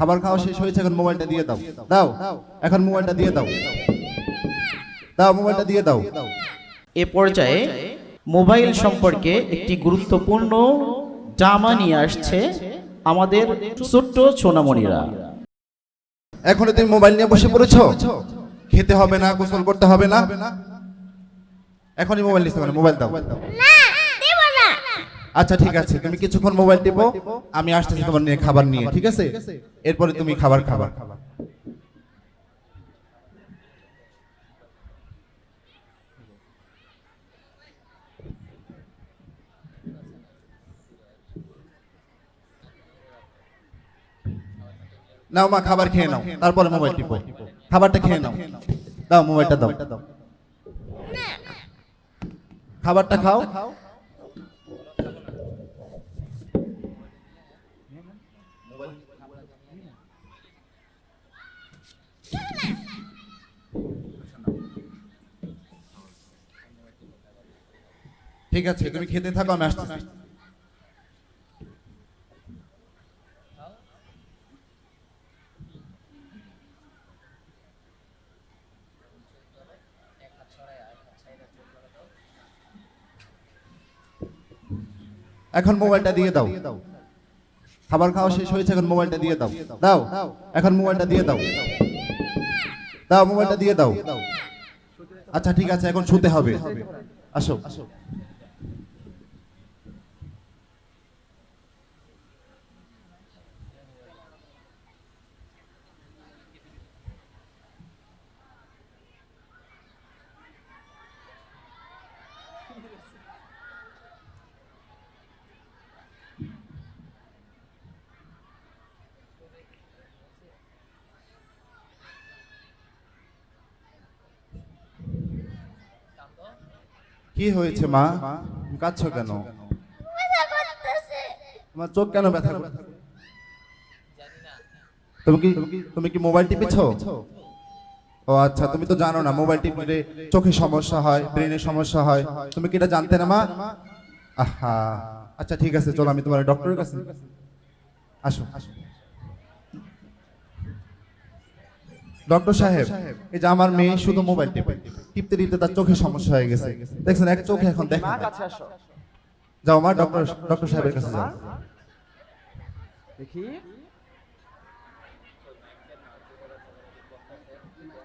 খাবার খাওয়া শেষ হয়েছে এখন মোবাইলটা দিয়ে দাও। দাও এখন মোবাইলটা দিয়ে দাও। দাও মোবাইলটা দিয়ে দাও। এ পর্যায়ে মোবাইল সম্পর্কে একটি গুরুত্বপূর্ণ জামা নিয়ে আসছে আমাদের ছোট্ট সোনামণিরা। এখন তুমি মোবাইল নিয়ে বসে পড়েছো? খেতে হবে না গোসল করতে হবে না? এখনই মোবাইল নিতে হবে মোবাইল দাও। আচ্ছা ঠিক আছে তুমি কিছুক্ষণ মোবাইল টিপো আমি আসতেছি তোমার নিয়ে খাবার নিয়ে ঠিক আছে? এরপরে তুমি খাবার খাবার নাও মা খাবার খেয়ে নাও। তারপরে মোবাইল টিপো। খাবারটা খেয়ে নাও। দাও মোবাইলটা দাও খাবারটা খাও। ঠিক আছে, তুমি খেতে থাকো, আমি আসতেছি। এখন মোবাইলটা দিয়ে দাও। খাবার খাওয়া শেষ হয়েছে, এখন মোবাইলটা দিয়ে দাও। দাও, এখন মোবাইলটা দিয়ে দাও। দাও, মোবাইলটা দিয়ে দাও। আচ্ছা ঠিক আছে, এখন শুতে হবে। আসো। আসো কি হয়েছে মা? কাঁদছো কেন? তোমার চোখ কেন ব্যথা করছে? তুমি কি তুমি কি মোবাইল টিপেছো? ও আচ্ছা তুমি তো জানো না মোবাইল টিপলে চোখে সমস্যা হয় ব্রেনের সমস্যা হয়। তুমি কি এটা জানতে না মা? আহা। আচ্ছা ঠিক আছে চলো আমি তোমার ডক্টরের কাছে আসো আসো। ডক্টর সাহেব, এই যে আমার মেয়ে শুধু মোবাইল টিপে। টিপতে টিপতে তার চোখে সমস্যা হয়ে গেছে। দেখছেন, এক চোখে এখন দেখে যাও আমার ডক্টর ডক্টর সাহেবের কাছে যাও। দেখি।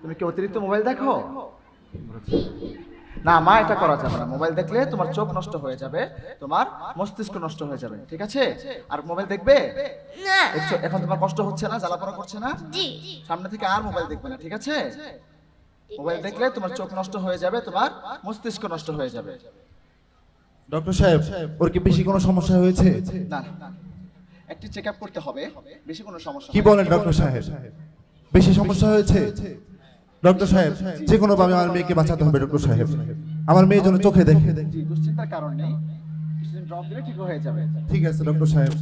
তুমি কি অতিরিক্ত মোবাইল দেখো? না মা এটা করা যাবে না। মোবাইল দেখলে তোমার চোখ নষ্ট হয়ে যাবে তোমার মস্তিষ্ক নষ্ট হয়ে যাবে ঠিক আছে? আর মোবাইল দেখবে? না। এখন তোমার কষ্ট হচ্ছে না জ্বালাপড়া করছে না? সামনে থেকে আর মোবাইল দেখবে না ঠিক আছে? মোবাইল দেখলে তোমার চোখ নষ্ট হয়ে যাবে তোমার মস্তিষ্ক নষ্ট হয়ে যাবে। ডক্টর সাহেব ওর কি বেশি কোনো সমস্যা হয়েছে? না না। একটি চেক আপ করতে হবে বেশি কোনো সমস্যা কি বলেন ডক্টর সাহেব? বেশি সমস্যা হয়েছে? ডক্টর সাহেব যে কোনো ভাবে আমার মেয়েকে বাঁচাতে হবে ডক্টর সাহেব। আমার মেয়ে যেন চোখে দেখে। দুশ্চিন্তার কারণ নেই। কিছুদিন ড্রপ দিলে ঠিক হয়ে যাবে। ঠিক আছে ডক্টর সাহেব।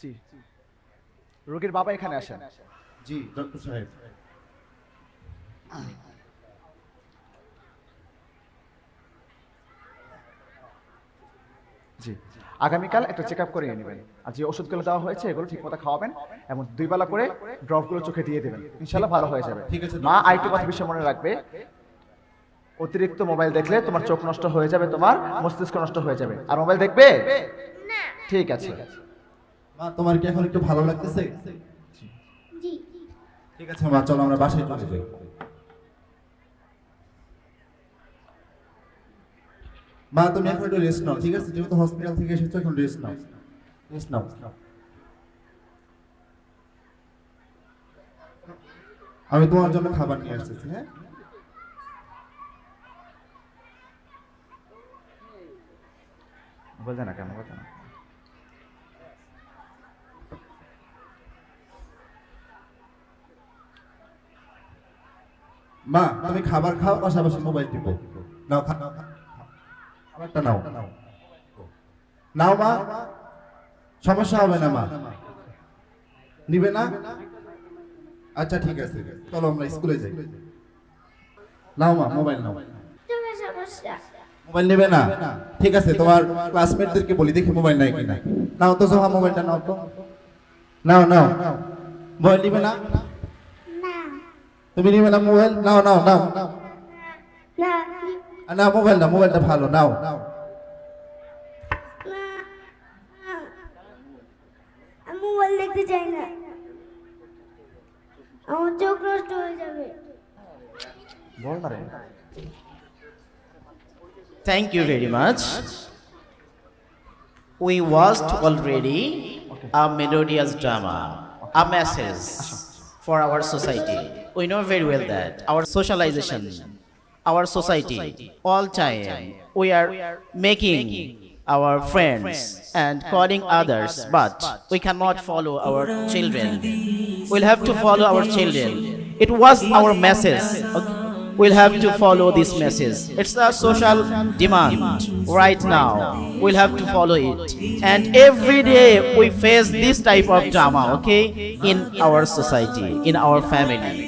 জি। রোগীর বাবা এখানে আসেন। জি ডক্টর সাহেব। জি। আগামীকাল একটা চেক আপ করিয়ে নেবেন। আর যে ওষুধগুলো দেওয়া হয়েছে এগুলো ঠিক মতো খাওয়াবেন এবং দুই বেলা করে ড্রপগুলো চোখে দিয়ে দেবেন। ইনশাল্লাহ ভালো হয়ে যাবে। ঠিক আছে, মা আরেকটু কথা বিষয় মনে রাখবে। অতিরিক্ত মোবাইল দেখলে তোমার চোখ নষ্ট হয়ে যাবে তোমার মস্তিষ্ক নষ্ট হয়ে যাবে। আর মোবাইল দেখবে? ঠিক আছে। মা তোমার কি এখন একটু ভালো লাগতেছে? ঠিক আছে মা চলো আমরা বাসায় চলে যাই। মা তুমি এখন একটু রেস্ট নাও ঠিক আছে? যেহেতু হসপিটাল থেকে এসেছ এখন রেস্ট নাও। রেস্ট নাও। আমি তোমার জন্য খাবার নিয়ে আসতেছি হ্যাঁ? দেয় না কেন দেয় না মা তুমি খাবার খাও পাশাপাশি মোবাইল টিপো। নাও খাও। খাবারটা নাও। নাও মা সমস্যা হবে না মা। নিবে না? আচ্ছা ঠিক আছে। চলো আমরা স্কুলে যাই। নাও মা মোবাইল নাও। মোবাইল নেবে না? ঠিক আছে তোমার ক্লাসমেটদেরকে বলি দেখি মোবাইল নাই কিনা। নাও তো সোহা মোবাইলটা নাও তো। নাও নাও। মোবাইল নিবে না? তুমি নিবে না মোবাইল নাও নাও নাও না না মোবাইল না মোবাইলটা ভালো নাও মোবাইল দেখতে চাই না আমার চোখ নষ্ট হয়ে যাবে বল না রে Thank you very much. We watched already a melodious drama, a message for our society. We know very well that our socialization, our society, all time we are making our friends and calling others, but we cannot follow our children. We'll have to follow our children. It was our message. We'll have to follow this message. It's a social demand right now. We'll have to follow it. And every day we face this type of drama, okay, in our society, in our family.